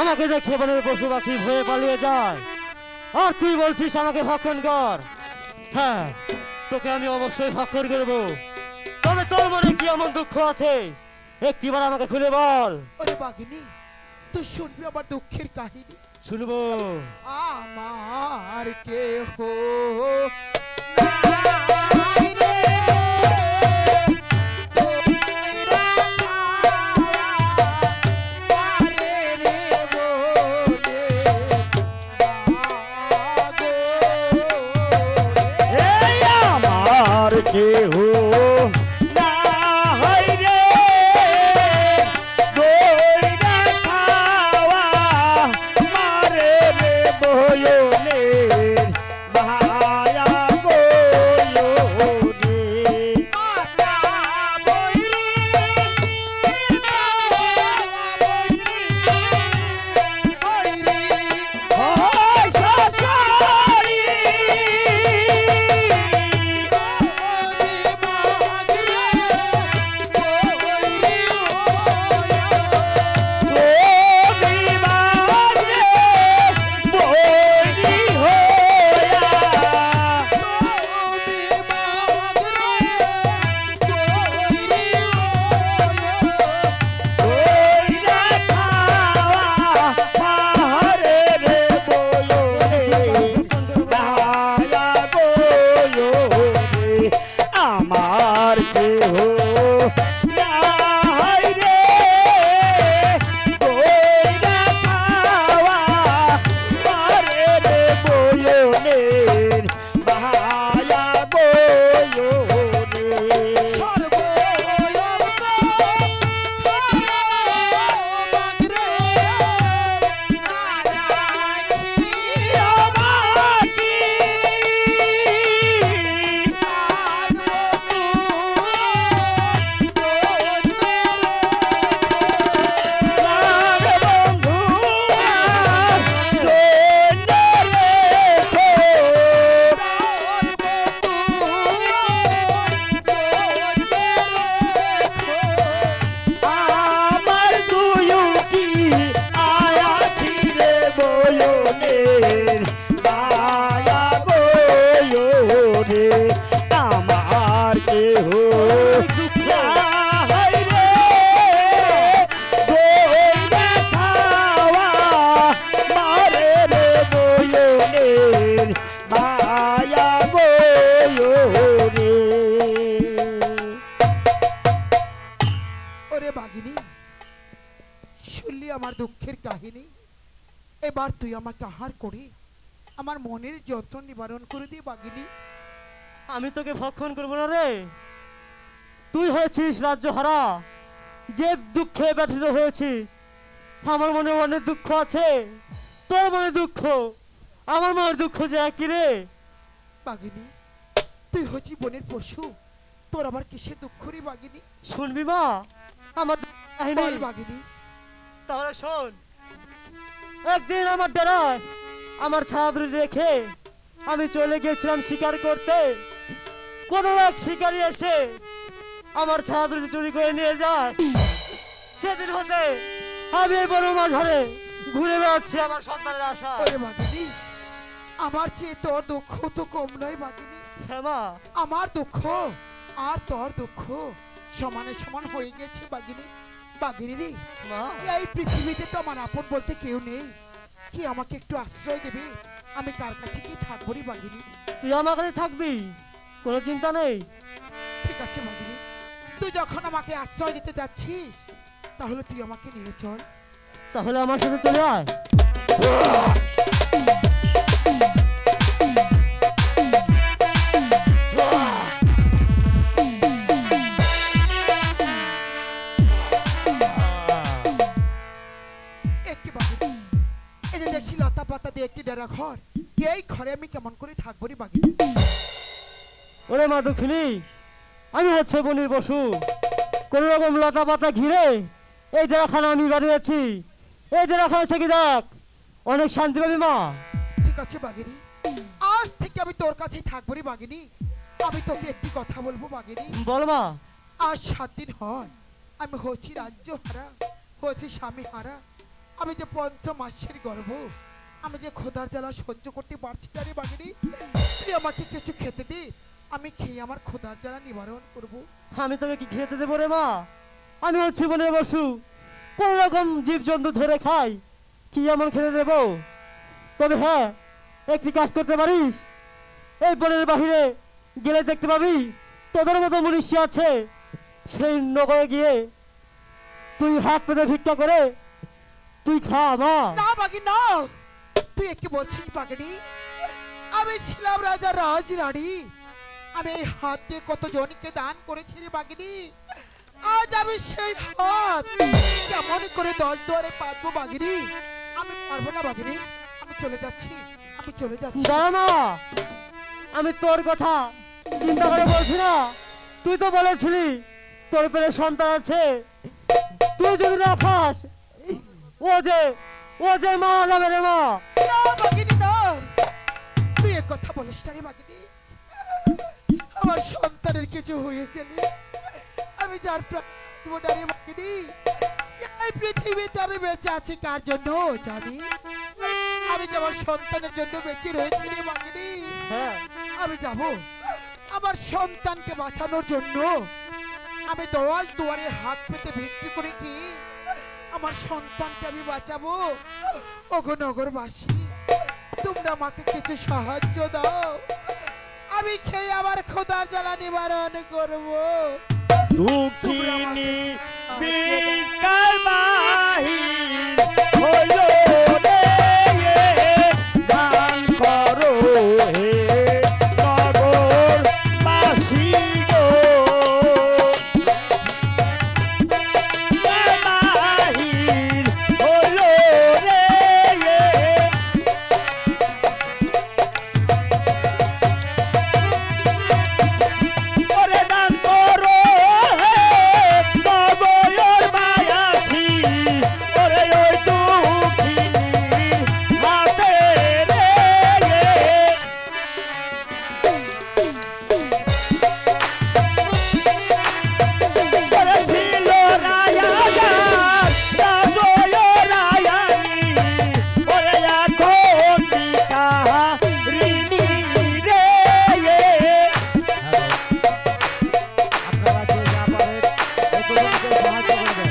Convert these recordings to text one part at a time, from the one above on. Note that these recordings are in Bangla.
আমাকে দেখে বনের পশু পাখি ভয়ে পালিয়ে যায়। আর তুই বলছিস আমাকে ভক্ষণ কর? হ্যাঁ তোকে আমি অবশ্যই ভক্ষণ করব। তবে তোর মনে কি এমন দুঃখ আছে? একটিবার আমাকে খুলে বল। ওরে বাঘিনী তুই শুনবি আমার দুঃখের কাহিনী? শুনব। আমার কেহ এবার তুই আমাকে আহার করে। আমার মনের যন্ত্র নিবারণ করে দিয়ে বাঘিনী আমি তোকে ভক্ষণ করব না রে। তুই হয়েছিস রাজ্য হারা যে দুঃখে ব্যথিত হয়েছিস। আমার মনে অনেক দুঃখ আছে। তোর মনে দুঃখ আমার মনের দুঃখ যে একই রে। বাঘিনী তুই হচ্ছি বনের পশু। তোর আবার কিসের দুঃখ রে বাগিনি? শুনবি মা? আমার বাঘিনী তাহলে শোন। একদিন আমার ডেরায় আমার ছাত্রী রেখে আমি চলে গেছিলাম শিকার করতে। কোন এক শিকারী এসে আমার ছাত্রী চুরি করে নিয়ে যায়। সেদিন হতে আমি এই বড় মাঝারে ঘুরে বেড়াচ্ছি আমার সন্তানের আশা আমার চেয়ে তোর দুঃখ তো কম নয় বাঘিনী হ্যাঁ মা। আমার দুঃখ আর তোর দুঃখ সমানে সমান হয়ে গেছে বাঘিনী বাঘিনী এই পৃথিবীতে তো আমার আপন বলতে কেউ নেই। কি আমাকে একটু আশ্রয় দেবে? আমি কার কাছে কি থাকব রে বাঘিনী? তুই আমার কাছে থাকবি? কোনো চিন্তা নেই? ঠিক আছে বাঘিনী। তুই যখন আমাকে আশ্রয় দিতে যাচ্ছিস তাহলে তুই আমাকে নিয়ে চল। তাহলে আমার সাথে চলে আয়। দিয়ে ঘর এই ঘরে আমি কেমন করে থাকব রে বাঘিনী ওরে মা দুঃখিনী আমি হচ্ছে বনির পশু কোন রকম লতা পাতা ঘিরে এই জেলাখানা আমি বানিয়েছি এই জেলাখানা থেকে দেখ অনেক শান্তি পাবি মা। ঠিক আছে বাঘিনী আজ থেকে আমি তোর কাছেই থাকব রে বাঘিনী আমি তোকে একটি কথা বলব বাঘিনী বল মা। আজ সাত দিন হয় আমি হচ্ছি রাজ্য হারা হচ্ছি স্বামী হারা। আমি যে পঞ্চ মাসের গর্ভ আমি যে খোদার জ্বালা সহ্য করতে পারছি না রে বাগিনি তুই আমাকে কিছু খেতে দে। আমি খেয়ে আমার খোদার জ্বালা নিবারণ করব। আমি তোকে কি খেতে দেবো রে মা। আমি হচ্ছি বলে বসু। কোন রকম জীবজন্তু ধরে খাই কি এমন খেতে দেবো? তবে হ্যাঁ একটি কাজ করতে পারিস। এই বনের বাহিরে গেলে দেখতে পাবি তোদের মতো মনীষী আছে। সেই নগরে গিয়ে তুই হাত পেতে ভিক্ষা করে তুই খা মা। না বাকি না। তুই একে বলছিস বাগিনি আমি ছিলাম রাজা রাজ রানী আমি এই হাত দিয়ে কত জনকে দান করেছি রে বাগিনি আজ আমি সেই হাত। কেমন করে দশ দুয়ারে পাতবো বাগিনি আমি পারব না বাগিনি আমি চলে যাচ্ছি, আমি চলে যাচ্ছি। দাঁড়া মা, আমি তোর কথা চিন্তা করে বলছি না। তুই তো বলেছিলি, তোর পেলে সন্তান আছে। তুই যদি না খাস, ও যে ও যে মারা যাবে রে মা। তুই কথা বলিস না রে বাগিনি। আমার সন্তানের কিছু হয়ে গেলে আমি যার প্রাণ রে বাগিনি। এই পৃথিবীতে আমি বেঁচে আছি কার জন্য জানি? আমি যে সন্তানের জন্য বেঁচে রয়েছি রে বাগিনি। আমি যাব আমার সন্তানকে বাঁচানোর জন্য। আমি দোয়াল দুয়ারে হাত পেতে ভিক্ষি করে কি আমার সন্তানকে আমি বাঁচাবো। ওগো নগরবাসী তোমরা আমাকে কিছু সাহায্য দাও। আমি খেয়ে আবার খোদার জ্বালা নিবারণ করব। দুঃখিনী বিকাল বাহির Obrigado,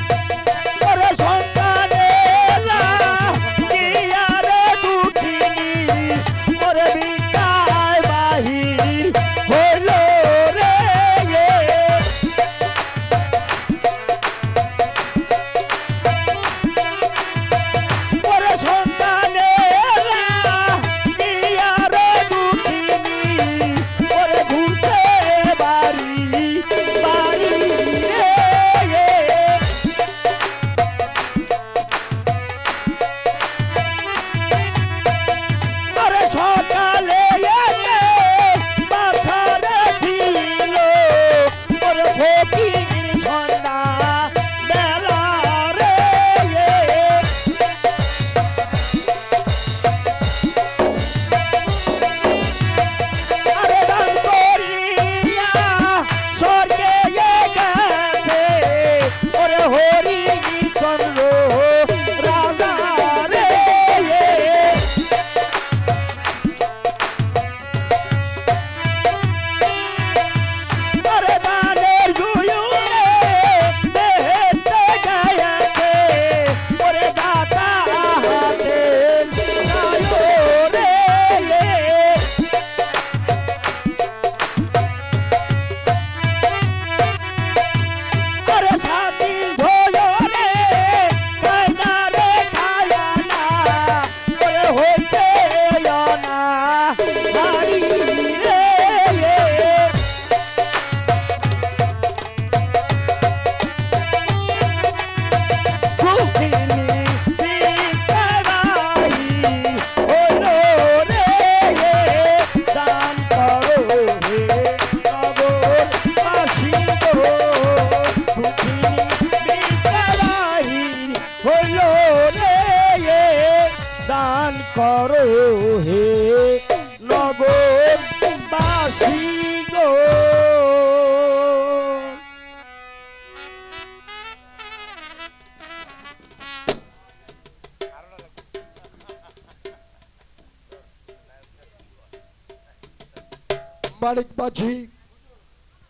মানিক মাঝি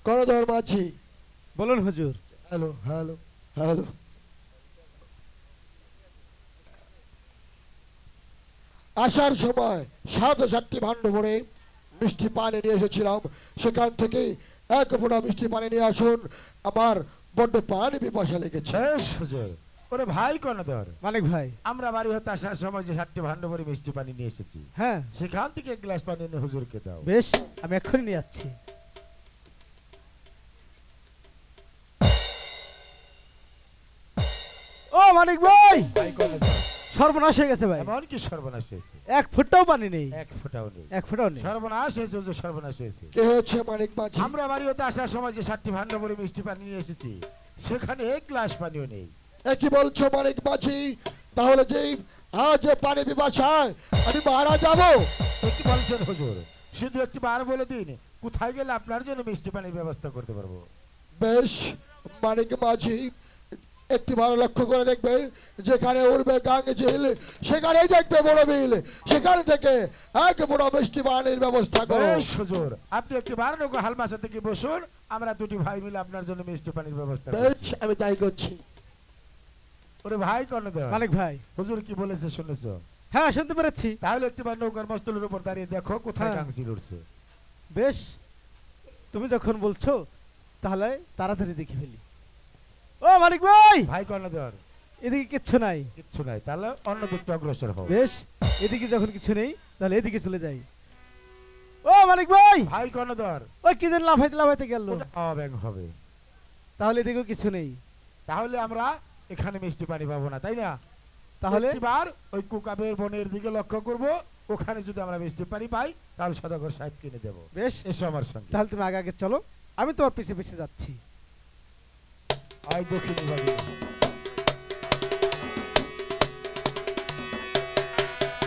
করদর মাঝি। বলুন হুজুর। Hello hello hello. আসার সময় সাত সাতটি ভাণ্ড ভরে মিষ্টি পানি নিয়ে এসেছিলাম। সেখান থেকে এক ফোঁটা মিষ্টি পানি নিয়ে আসুন। আমার বড্ড পানি পিপাসা লেগেছে। হুজুর। ওরে ভাই কর্ণধর মানিক ভাই। আমরা বাড়ি হতে আসার সময় যে সাতটি ভাণ্ড ভরে মিষ্টি পানি নিয়ে এসেছি। হ্যাঁ। সেখান থেকে এক গ্লাস পানি এনে হুজুরকে দাও। বেশ আমি এক্ষুনি নিয়ে যাচ্ছি। ও মানিক ভাই! ভাই কর্ণধর সর্বনাশ হয়ে গেছে ভাই। এমন কি সর্বনাশ হয়েছে। এক ফুটটাও পানি নেই। এক ফোঁটাও নেই। এক ফুটাও নেই। সর্বনাশ হয়েছে হুজুর সর্বনাশ হয়েছে। কে হচ্ছে মানিক মাঝি? আমরা বাড়ি হতে আসার সময় যে সাতটি ভাণ্ড ভরে মিষ্টি পানি নিয়ে এসেছি সেখানে এক গ্লাস পানিও নেই। কি বলছো মানিক মাঝি? তাহলে যে আজ পানি পিপাসায় আমি মারা যাব। কি বলছেন হুজুর। শুধু একটি বার বলে দিন কোথায় গেলে আপনার জন্য মিষ্টি পানির ব্যবস্থা করতে পারব? বেশ মানিক মাঝি একটি ভালো লক্ষ্য করে দেখবে যেখানে উঠবে গাঙ্গে ঝিল সেখানেই দেখবে বড় বিল। সেখান থেকে এক বড় মিষ্টি পানির ব্যবস্থা করো। হুজুর। আপনি একটি বার নৌকা হালমাসা থেকে বসুন আমরা দুটি ভাই মিলে আপনার জন্য মিষ্টি পানির ব্যবস্থা বেশ আমি তাই করছি। ওরে ভাই কর্ণধর মানিক ভাই। হুজুর কি বলেছে শুনেছো? হ্যাঁ শুনতে পেরেছি। তাহলে একটিবার নৌকার মস্তলের উপর দাঁড়িয়ে দেখো কোথায় হ্যাঁ। কাংসিল উঠছে। বেশ তুমি যখন বলছো তাহলে তাড়াতাড়ি দেখে ফেলি। ও মানিক ভাই! ভাই কর্ণধর এদিকে কিচ্ছু নাই। কিচ্ছু নাই তাহলে অন্য দিকটা অগ্রসর হও বেশ এদিকে যখন কিছু নেই তাহলে এদিকে চলে যাই। ও মানিক ভাই! ভাই কর্ণধর ওই কি যেন লাফাইতে লাফাইতে গেল। হবে। তাহলে এদিকেও কিছু নেই। তাহলে আমরা এখানে মিষ্টি পানি পাবো না তাই না? তাহলে এবার ওই কুকাবের বনের দিকে লক্ষ্য করব ওখানে যদি আমরা মিষ্টি পানি পাই তাহলে সদাগর সাহেব কিনে দেব। বেশ। এসো আমার সঙ্গে। তাহলে তুমি আগে আগে চলো আমি তোমার পিছে পিছে যাচ্ছি। আয় দক্ষিণ